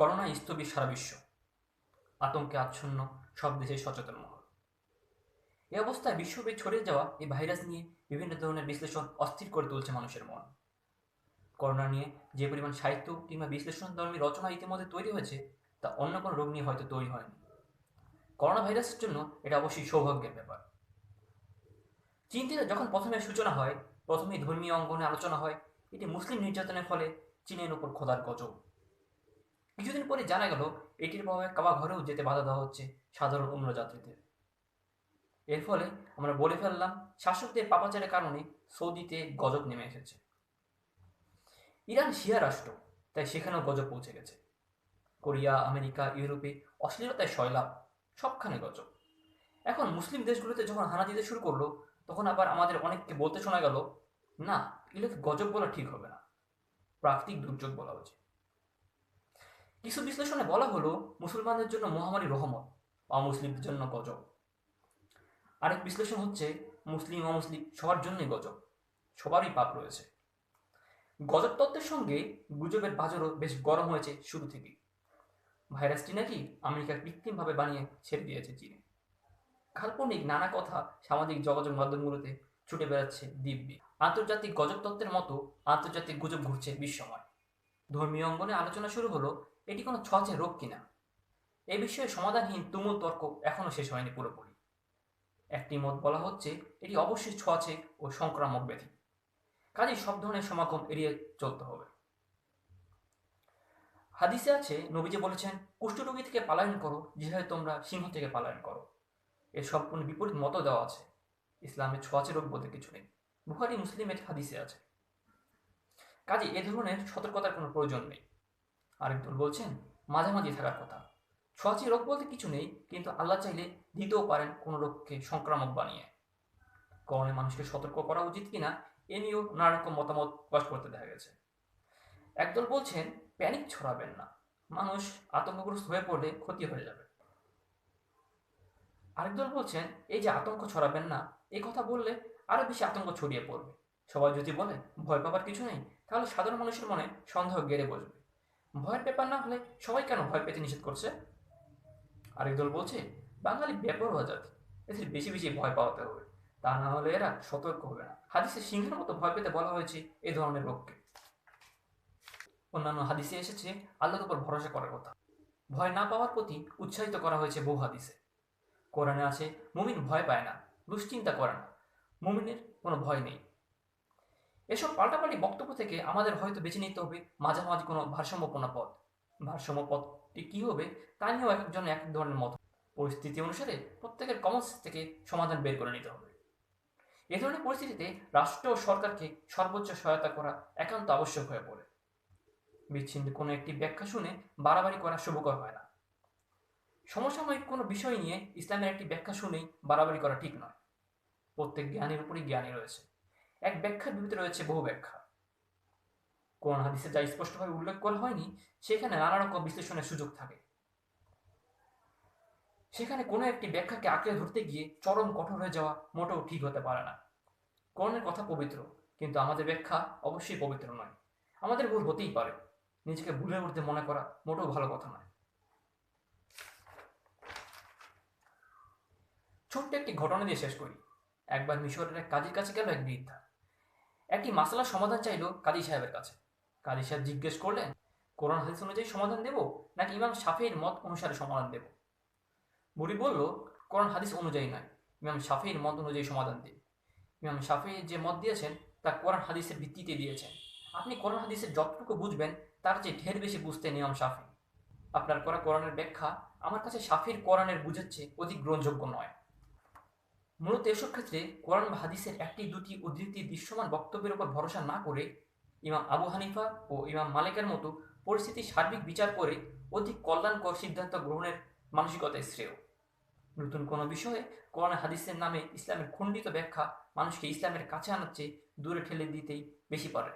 Corona স্থবির সারা বিশ্ব। আতঙ্কে আচ্ছন্ন, সব দেশের সচেতন মহল। এ অবস্থায় বিশ্বব্যাপী ছড়িয়ে যাওয়া এই ভাইরাস নিয়ে বিভিন্ন ধরনের বিশ্লেষণ অস্থির করে তুলছে মানুষের মন। করোনা নিয়ে যে পরিমাণ সাহিত্য কিংবা বিশ্লেষণ ধর্মী রচনা ইতিমধ্যে তৈরি হয়েছে, তা অন্য কোনো রোগ নিয়ে হয়তো তৈরি হয়নি। করোনা ভাইরাসের জন্য এটা অবশ্যই সৌভাগ্যের ব্যাপার। চীন থেকে যখন প্রথমে সূচনা হয়, প্রথমেই ধর্মীয় অঙ্গনে আলোচনা হয়, এটি মুসলিম নির্যাতনের ফলে চীনের উপর খোদার গজব। কিছুদিন পরে জানা গেল, এটির প্রভাবে কাবা ঘরেও যেতে বাধা দেওয়া হচ্ছে সাধারণ অন্য যাত্রীদের। এর ফলে আমরা বলে ফেললাম, শাসকদের পাপাচারের কারণে সৌদিতে গজব নেমে এসেছে। ইরান শিয়া রাষ্ট্র, তাই সেখানেও গজব পৌঁছে গেছে। কোরিয়া, আমেরিকা, ইউরোপে অশ্লীলতায় শয়লাভ সবখানে গজব। এখন মুসলিম দেশগুলোতে যখন হানা দিতে শুরু করল, তখন আবার আমাদের অনেককে বলতে শোনা গেল, না, এগুলোকে গজব বলা ঠিক হবে না। প্রাকৃতিক দুর্যোগ বলা উচিত। কিছু বিশ্লেষণে বলা হলো, মুসলমানদের জন্য মহামারী রহমত অমুসলিমদের জন্য গজব। আরেক বিশ্লেষণ হচ্ছে, মুসলিম, অমুসলিম সবার জন্যই গজব, সবারই পাপ রয়েছে। গজব তত্ত্বের সঙ্গে গুজবের বাজারও বেশ গরম হয়েছে শুরু থেকেই। ভাইরাসটি নাকি আমেরিকা কৃত্রিমভাবে বানিয়ে ছেড়ে দিয়েছে চীনে। কাল্পনিক নানা কথা সামাজিক যোগাযোগ মাধ্যমগুলোতে ছুটে বেড়াচ্ছে দিব্যি। আন্তর্জাতিক গজব তত্ত্বের মতো আন্তর্জাতিক গুজব ঘুরছে বিশ্বময়। ধর্মীয় অঙ্গনে আলোচনা শুরু হলো এটি কোনো ছোঁয়াচে রোগ কিনা? এ বিষয়ে সমাধানহীন তুমুল তর্ক এখনও শেষ হয়নি পুরোপুরি। একটি মত বলা হচ্ছে, এটি অবশ্যই ছোঁয়াচে ও সংক্রামক ব্যাধি। কাজেই সব ধরনের সমাগম এড়িয়ে চলতে হবে। হাদিসে আছে, নবীজি বলেছেন, কুষ্ঠরোগী থেকে পালায়ন করো, যেভাবে তোমরা সিংহ থেকে পালায়ন করো। এর সম্পূর্ণ বিপরীত মতো দেওয়া আছে। ইসলামে ছোঁয়াচে রোগ বলতে কিছু নেই। বুখারি, মুসলিমের হাদিসে আছে। কাজে এ ধরনের সতর্কতার কোনো প্রয়োজন নেই। আরেক দল বলছেন, মাঝামাঝি থাকার কথা। ছোঁয়াচে রোগ বলতে কিছু নেই, কিন্তু আল্লাহ চাইলে দিতেও পারেন কোনো রোগকে সংক্রামক বানিয়ে। করণে মানুষকে সতর্ক করা উচিত কিনা, এ নিয়েও নানা রকম মতামত প্রকাশ করতে দেখা গেছে। একদল বলছেন, প্যানিক ছড়াবেন না। মানুষ আতঙ্কগ্রস্ত হয়ে পড়লে ক্ষতি হয়ে যাবে। আরেকদল বলছেন, এই যে আতঙ্ক ছড়াবেন না এই কথা বললে আরও বেশি আতঙ্ক ছড়িয়ে পড়বে। সবাই যদি বলে, ভয় পাবার কিছু নেই, তাহলে সাধারণ মানুষের মনে সন্দেহ গেড়ে বসবে। ভয়ের ব্যাপার না হলে সবাই কেন ভয় পেতে নিষেধ করছে? আরেক দল বলছে, বাঙালি বেপরোয়া জাতি এদের বেশি বেশি ভয় পাওয়াতে হবে। তা না হলে এরা সতর্ক হবে না। হাদিসে সিংহের মতো ভয় পেতে বলা হয়েছে এই ধরনের লোককে। অন্যান্য হাদিসে এসেছে, আল্লাহর উপর ভরসা করার কথা। ভয় না পাওয়ার প্রতি উৎসাহিত করা হয়েছে বহু হাদিসে। কোরআনে আছে, মুমিন ভয় পায় না, দুশ্চিন্তা করে না। মুমিনের কোনো ভয় নেই। এসব পাল্টাপাল্টি বক্তব্য থেকে আমাদের হয়তো বেছে নিতে হবে মাঝামাঝি কোনো ভারসাম্যপূর্ণ পথ। ভারসাম্য পথটি কী হবে তা নিয়েও একজন এক ধরনের মত। পরিস্থিতি অনুসারে প্রত্যেকের কমন থেকে সমাধান বের করে নিতে হবে। এ ধরনের পরিস্থিতিতে রাষ্ট্র ও সরকারকে সর্বোচ্চ সহায়তা করা একান্ত আবশ্যক হয়ে পড়ে। বিচ্ছিন্ন কোনো একটি ব্যাখ্যা শুনে বাড়াবাড়ি করা শুভকর হয় না। সমসাময়িক কোনো বিষয় নিয়ে ইসলামের একটি ব্যাখ্যা শুনেই বাড়াবাড়ি করা ঠিক নয়। প্রত্যেক জ্ঞানের উপরই জ্ঞানী রয়েছে। এক ব্যাখ্যার বিপরীতে রয়েছে বহু ব্যাখ্যা। কোন হাদিসে যা স্পষ্টভাবে উল্লেখ করা হয়নি, সেখানে নানা রকম বিশ্লেষণের সুযোগ থাকে। সেখানে কোনো একটি ব্যাখ্যাকে আঁকড়ে ধরতে গিয়ে চরম কঠোর হয়ে যাওয়া মোটেও ঠিক হতে পারে না। কোরআনের কথা পবিত্র, কিন্তু আমাদের ব্যাখ্যা অবশ্যই পবিত্র নয়। আমাদের ভুল হতেই পারে। নিজেকে ভুলে উঠতে মনে করা মোটেও ভালো কথা নয়। ছোট্ট একটি ঘটনা দিয়ে শেষ করি। একবার মিশরের এক কাজের কাছে গেল এক বৃদ্ধা। একটি মাসালার সমাধান চাইল কাজী সাহেবের কাছে। কাজী সাহেব জিজ্ঞেস করলেন, কোরআন, হাদিস অনুযায়ী সমাধান দেব নাকি ইমাম শাফির মত অনুসারে সমাধান দেব? বুড়ি বলল, কোরআন, হাদিস অনুযায়ী নয়, ইমাম শাফির মত অনুযায়ী সমাধান দিন ইমাম শাফি যে মত দিয়েছেন, তা কোরআন, হাদিসের ভিত্তিতে দিয়েছেন। আপনি কোরআন, হাদিসের যতটুকু বুঝবেন, তার চেয়ে ঢের বেশি বুঝতেন ইমাম শাফি। আপনার করা কোরআনের ব্যাখ্যা আমার কাছে শাফির কোরআনের বুঝাচ্ছে অধিক গ্রহণযোগ্য নয়। মূলত এসব ক্ষেত্রে কোরআন বা হাদিসের একটি, দুটি ও দ্বিতীয় দৃশ্যমান বক্তব্যের উপর ভরসা না করে ইমাম আবু হানিফা ও ইমাম মালিকের মতো পরিস্থিতি সার্বিক বিচার করে অধিক কল্যাণকর সিদ্ধান্ত গ্রহণের মানসিকতায় শ্রেয়। নতুন কোনো বিষয়ে কোরআন হাদিসের নামে ইসলামের খণ্ডিত ব্যাখ্যা মানুষকে ইসলামের কাছে আনার চেয়ে দূরে ঠেলে দিতেই বেশি পারে।